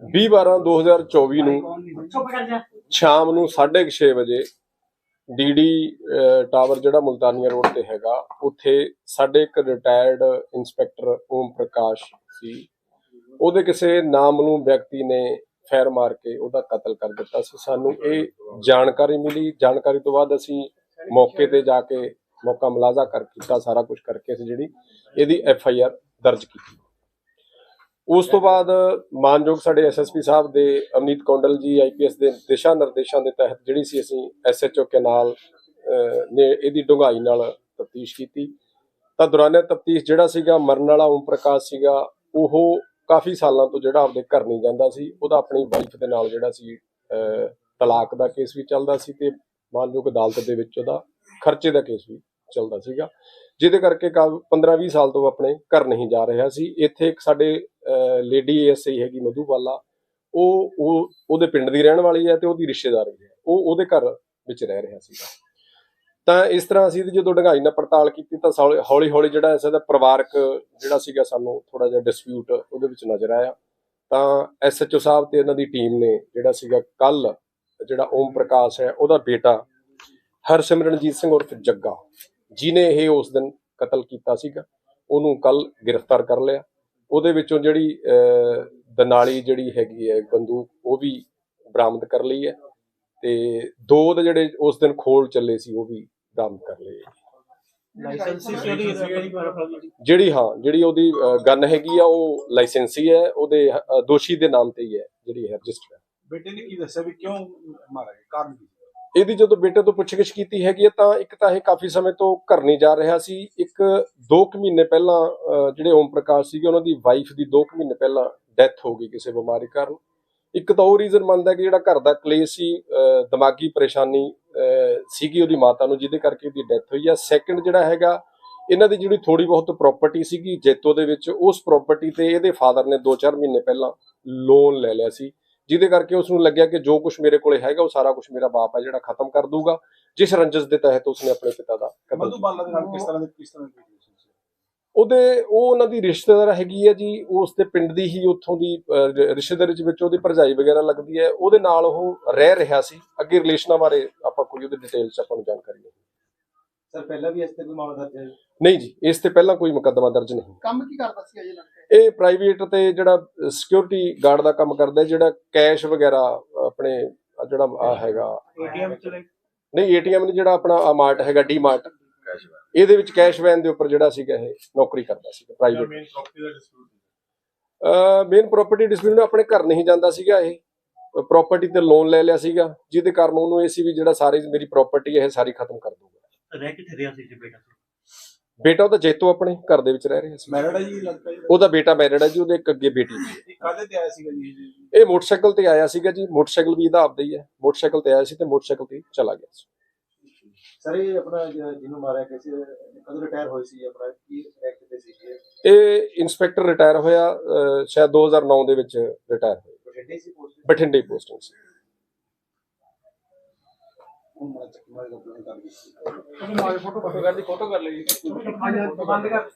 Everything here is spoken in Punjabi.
20 12 2024 ਨੂੰ ਸ਼ਾਮ ਨੂੰ 6:30 ਵਜੇ ਡੀਡੀ ਟਾਵਰ ਜਿਹੜਾ ਮੁਲਤਾਨੀਆ ਰੋਡ ਤੇ ਹੈਗਾ ਉੱਥੇ ਸਾਡੇ ਇੱਕ ਰਿਟਾਇਰਡ ਇੰਸਪੈਕਟਰ ਓਮ ਪ੍ਰਕਾਸ਼ ਸੀ। ਉਹਦੇ ਕਿਸੇ ਨਾਮਲੂਮ ਵਿਅਕਤੀ ਨੇ ਫੈਰ ਮਾਰ ਕੇ ਉਹਦਾ ਕਤਲ ਕਰ ਦਿੱਤਾ ਸੀ। ਸਾਨੂੰ ਇਹ ਜਾਣਕਾਰੀ ਮਿਲੀ। ਜਾਣਕਾਰੀ ਤੋਂ ਬਾਅਦ ਅਸੀਂ ਮੌਕੇ ਤੇ ਜਾ ਕੇ ਮੌਕਾ ਮੁਲਾਜ਼ਾ ਕਰ ਕੀਤਾ ਸਾਰਾ ਕੁਝ ਕਰਕੇ ਅਸੀਂ ਜਿਹੜੀ ਇਹਦੀ ਐਫ ਆਈ ਆਰ ਦਰਜ ਕੀਤੀ। ਉਸ ਤੋਂ ਬਾਅਦ ਮਾਨਯੋਗ ਸਾਡੇ ਐਸਐਸਪੀ ਸਾਹਿਬ ਦੇ ਅਮਨੀਤ ਕੌਂਡਲ ਜੀ ਆਈਪੀਐਸ ਦੇ ਦਿਸ਼ਾ ਨਿਰਦੇਸ਼ਾਂ ਦੇ ਤਹਿਤ ਜਿਹੜੀ ਸੀ ਅਸੀਂ ਐਸਐਚਓ ਕੈਨਾਲ ਨੇ ਇਹਦੀ ਡੂੰਘਾਈ ਨਾਲ ਤਫਤੀਸ਼ ਕੀਤੀ। ਤਾਂ ਦੌਰਾਨੇ ਤਫਤੀਸ਼ ਜਿਹੜਾ ਸੀਗਾ, ਮਰਨ ਵਾਲਾ ਓਮ ਪ੍ਰਕਾਸ਼ ਸੀਗਾ, ਉਹ ਕਾਫੀ ਸਾਲਾਂ ਤੋਂ ਜਿਹੜਾ ਆਪਦੇ ਘਰ ਨਹੀਂ ਜਾਂਦਾ ਸੀ। ਉਹਦਾ ਆਪਣੀ ਵਾਈਫ ਦੇ ਨਾਲ ਜਿਹੜਾ ਸੀ ਤਲਾਕ ਦਾ ਕੇਸ ਵੀ ਚੱਲਦਾ ਸੀ ਤੇ ਮਾਨਯੋਗ ਅਦਾਲਤ ਦੇ ਵਿੱਚ ਉਹਦਾ ਖਰਚੇ ਦਾ ਕੇਸ ਵੀ ਚੱਲਦਾ ਸੀਗਾ। ਜਿਹਦੇ ਕਰਕੇ 15-20 ਸਾਲ ਤੋਂ ਆਪਣੇ ਘਰ ਨਹੀਂ ਜਾ ਰਿਹਾ ਸੀ। ਇੱਥੇ ਇੱਕ ਸਾਡੇ ਲੇਡੀ ਐਸਆਈ ਹੈਗੀ ਮਧੂਵਾਲਾ ਉਹ ਉਹ, ਉਹਦੇ ਪਿੰਡ ਦੀ ਰਹਿਣ ਵਾਲੀ ਹੈ ਤੇ ਉਹਦੀ ਰਿਸ਼ਤੇਦਾਰ ਵੀ ਹੈ। ਉਹ ਉਹਦੇ ਘਰ ਵਿੱਚ ਰਹਿ ਰਿਹਾ ਸੀਗਾ। ਤਾਂ ਇਸ ਤਰ੍ਹਾਂ ਅਸੀਂ ਜਦੋਂ ਡੰਗਾਈ ਨਾਲ ਪੜਤਾਲ ਕੀਤੀ ਤਾਂ ਹੌਲੀ ਹੌਲੀ ਜਿਹੜਾ ਇਸ ਦਾ ਪਰਿਵਾਰਕ ਜਿਹੜਾ ਸੀਗਾ ਸਾਨੂੰ ਥੋੜਾ ਜਿਹਾ ਡਿਸਪਿਊਟ ਉਹਦੇ ਵਿੱਚ ਨਜ਼ਰ ਆਇਆ। ਤਾਂ ਐਸਐਚਓ ਸਾਹਿਬ ਤੇ ਇਹਨਾਂ ਦੀ ਟੀਮ ਨੇ ਜਿਹੜਾ ਸੀਗਾ ਕੱਲ ਜਿਹੜਾ ਓਮ ਪ੍ਰਕਾਸ਼ ਹੈ, ਉਹਦਾ ਬੇਟਾ ਹਰਸਿਮਰਨਜੀਤ ਸਿੰਘ ਉਰਫ ਜੱਗਾ ਜਿਨੇ ਇਹ ਉਸ ਦਿਨ ਕਤਲ ਕੀਤਾ ਸੀਗਾ। ਉਹਨੂੰ ਕੱਲ ਗ੍ਰਿਫਤਾਰ ਕਰ ਲਿਆ। ਉਹਦੇ ਵਿੱਚੋਂ ਜਿਹੜੀ ਦਨਾਲੀ ਜਿਹੜੀ ਹੈਗੀ ਹੈ ਬੰਦੂਕ ਉਹ ਵੀ ਬਰਾਮਦ ਕਰ ਲਈ ਹੈ ਤੇ ਦੋ ਦੇ ਜਿਹੜੇ ਉਸ ਦਿਨ ਖੋਲ ਚੱਲੇ ਸੀ ਉਹ ਵੀ ਬਰਾਮਦ ਕਰ ਲਏ ਜਿਹੜੀ ਹਾਂ ਜਿਹੜੀ ਉਹਦੀ ਗਨ ਹੈਗੀ ਆ ਉਹ ਲਾਇਸੈਂਸੀ ਹੈ ਉਹਦੇ ਦੋਸ਼ੀ ਦੇ ਨਾਮ ਤੇ ਹੀ ਹੈ ਜਿਹੜੀ ਹੈ ਰਜਿਸਟਰ ਬੇਟੇ ਨੇ ਕੀ ਦੱਸਿਆ ਵੀ ਕਿਉਂ ਮਾਰਿਆ ਕਾਰਨ ਕੀ? ਇਹਦੀ ਜਦੋਂ ਬੇਟੇ ਤੋਂ ਪੁੱਛਗਿੱਛ ਕੀਤੀ ਹੈਗੀ ਤਾਂ ਇੱਕ ਤਾਂ ਇਹ ਕਾਫੀ ਸਮੇਂ ਤੋਂ ਘਰ ਨਹੀਂ ਜਾ ਰਿਹਾ ਸੀ ਇੱਕ 2 ਮਹੀਨੇ ਪਹਿਲਾਂ ਜਿਹੜੇ ਓਮ ਪ੍ਰਕਾਸ਼ ਸੀਗੇ ਉਹਨਾਂ ਦੀ ਵਾਈਫ ਦੀ 2 ਮਹੀਨੇ ਪਹਿਲਾਂ ਡੈਥ ਹੋ ਗਈ ਕਿਸੇ ਬਿਮਾਰੀ ਕਾਰਨ। ਇੱਕ ਤਾਂ ਉਹ ਰੀਜ਼ਨ ਮੰਨਦਾ ਕਿ ਜਿਹੜਾ ਘਰ ਦਾ ਕਲੇਸ਼ ਸੀ ਦਿਮਾਗੀ ਪਰੇਸ਼ਾਨੀ ਸੀਗੀ ਉਹਦੀ ਮਾਤਾ ਨੂੰ ਜਿਹਦੇ ਕਰਕੇ ਉਹਦੀ ਡੈਥ ਹੋਈ ਆ ਸੈਕੰਡ ਜਿਹੜਾ ਹੈਗਾ ਇਹਨਾਂ ਦੀ ਜਿਹੜੀ ਥੋੜੀ ਬਹੁਤ ਪ੍ਰਾਪਰਟੀ ਸੀਗੀ ਜੈਤੋ ਦੇ ਵਿੱਚ ਉਸ ਪ੍ਰਾਪਰਟੀ ਤੇ ਇਹਦੇ ਫਾਦਰ ਨੇ 2-4 ਮਹੀਨੇ ਪਹਿਲਾਂ ਲੋਨ ਲੈ ਲਿਆ ਸੀ। ਜਿਹਦੇ ਕਰਕੇ ਉਸ ਨੂੰ ਲੱਗਿਆ ਕਿ ਜੋ ਕੁਝ ਮੇਰੇ ਕੋਲੇ ਹੈਗਾ ਉਹ ਸਾਰਾ ਕੁਝ ਮੇਰਾ ਬਾਪ ਹੈ ਜਿਹੜਾ ਖਤਮ ਕਰ ਦੂਗਾ ਜਿਸ ਰੰਜਸ ਦੇ ਤਹਿਤ ਉਸਨੇ ਆਪਣੇ ਪਿਤਾ ਦਾ ਕਤਲ ਕੀਤਾ ਬਾਲਾ ਦੇ ਨਾਲ ਕਿਸ ਤਰ੍ਹਾਂ ਦੇ ਕਿਸ ਤਰ੍ਹਾਂ ਦੀ ਉਹਦੇ ਉਹ ਉਹਨਾਂ ਦੀ ਰਿਸ਼ਤੇਦਾਰ ਹੈਗੀ ਹੈ ਜੀ ਉਸ ਦੇ ਪਿੰਡ ਦੀ ਹੀ ਉੱਥੋਂ ਦੀ ਰਿਸ਼ਤੇਦਾਰੀ ਚ ਵਿੱਚ ਉਹਦੀ ਭਰਜਾਈ ਵਗੈਰਾ ਲੱਗਦੀ ਹੈ। ਉਹਦੇ ਨਾਲ ਉਹ ਰਹਿ ਰਿਹਾ ਸੀ। ਅੱਗੇ ਰਿਲੇਸ਼ਨਾਂ ਬਾਰੇ ਆਪਾਂ ਕੋਈ ਉਹਦੀ ਡਿਟੇਲ ਚ ਆਪਾਂ ਨੂੰ ਜਾਣਕਾਰੀ ਨਹੀਂ। ਸਰ ਪਹਿਲਾਂ ਵੀ ਇਸ ਤੇ ਕੋਈ ਮਾਮਲਾ ਦਰਜ ਹੈ? ਨਹੀਂ ਜੀ ਇਸ ਤੇ ਪਹਿਲਾਂ ਕੋਈ ਮੁਕੱਦਮਾ ਦਰਜ ਨਹੀਂ। ਕੰਮ ਕੀ ਕਰਦਾ ਸੀ ਅਜੇ ਲੜਕਾ? ਇਹ ਪ੍ਰਾਈਵੇਟ ਤੇ ਜਿਹੜਾ ਸਿਕਿਉਰਿਟੀ ਗਾਰਡ ਦਾ ਕੰਮ ਕਰਦਾ ਹੈ, ਜਿਹੜਾ ਕੈਸ਼ ਵਗੈਰਾ ਆਪਣੇ ਜਿਹੜਾ ਆ ਹੈਗਾ। ਏਟੀਐਮ ਚਲੇ ਨਹੀਂ? ਏਟੀਐਮ ਨਹੀਂ ਜਿਹੜਾ ਆਪਣਾ ਮਾਰਟ ਹੈਗਾ ਡੀ ਮਾਰਟ ਇਹਦੇ ਵਿੱਚ ਕੈਸ਼ ਵੈਨ ਦੇ ਉੱਪਰ ਜਿਹੜਾ ਸੀਗਾ ਇਹ ਨੌਕਰੀ ਕਰਦਾ ਸੀਗਾ ਪ੍ਰਾਈਵੇਟ ਮੇਨ ਪ੍ਰਾਪਰਟੀ ਦਾ ਡਿਸਪਿਊਟ ਮੇਨ ਪ੍ਰਾਪਰਟੀ ਡਿਸਪਿਊਟ ਨੂੰ ਆਪਣੇ ਘਰ ਨਹੀਂ ਜਾਂਦਾ ਸੀਗਾ ਇਹ। ਪ੍ਰਾਪਰਟੀ ਤੇ ਲੋਨ ਲੈ ਲਿਆ ਸੀਗਾ ਜਿਹਦੇ ਕਾਰਨ ਉਹਨੂੰ ਇਹ ਸੀ ਵੀ ਜਿਹੜਾ ਸਾਰੀ ਮੇਰੀ ਪ੍ਰਾਪਰਟੀ ਹੈ ਇਹ ਸਾਰੀ ਖਤਮ ਕਰ ਦੂੰਗਾ ਰਹਿ ਕਿੱਥੇ ਰਿਹਾ ਸੀ ਜੀ ਬੇਟਾ ਬੇਟਾ ਉਹਦਾ ਜੇਤੂ ਆਪਣੇ ਘਰ ਦੇ ਵਿੱਚ ਰਹਿ ਰਿਹਾ ਸੀ। ਮੈਰਿਡ ਹੈ ਜੀ ਲੜਕਾ ਜੀ? ਉਹਦਾ ਬੇਟਾ ਮੈਰਿਡ ਹੈ ਜੀ ਉਹਦੇ ਇੱਕ ਅੱਗੇ ਬੇਟੀ ਹੈ ਇਹ ਕਾਹਦੇ ਤੇ ਆਇਆ ਸੀਗਾ ਜੀ ਇਹ? ਇਹ ਮੋਟਰਸਾਈਕਲ ਤੇ ਆਇਆ ਸੀਗਾ ਜੀ ਮੋਟਰਸਾਈਕਲ ਵੀ ਇਹਦਾ ਆਪਦਾ ਹੀ ਹੈ। ਮੋਟਰਸਾਈਕਲ ਤੇ ਆਇਆ ਸੀ ਤੇ ਮੋਟਰਸਾਈਕਲ ਤੇ ਚਲਾ ਗਿਆ ਸੀ। ਸਰ ਇਹ ਆਪਣਾ ਜ- ਜਿਹਨੂੰ ਮਾਰਿਆ ਕਿਸੇ ਕਦੋਂ ਰਿਟਾਇਰ ਹੋਈ ਸੀ? ਆਪਣਾ ਕੀ ਰੈਂਕ ਤੇ ਸੀ ਜੀ ਇਹ ਇਨਸਪੈਕਟਰ ਰਿਟਾਇਰ ਹੋਇਆ ਸ਼ਾਇਦ 2009 ਦੇ ਵਿੱਚ ਰਿਟਾਇਰ ਹੋਇਆ। ਬਠਿੰਡੇ ਸੀ ਪੋਸਟ ਬਠਿੰਡੇ ਪੋਸਟਿੰਗ ਸੀ। ਕਰ ਫੋਟੋ ਫੋਟੋ ਫੋਟੋ ਕਰ ਲਈ। ਬੰਦ ਕਰ।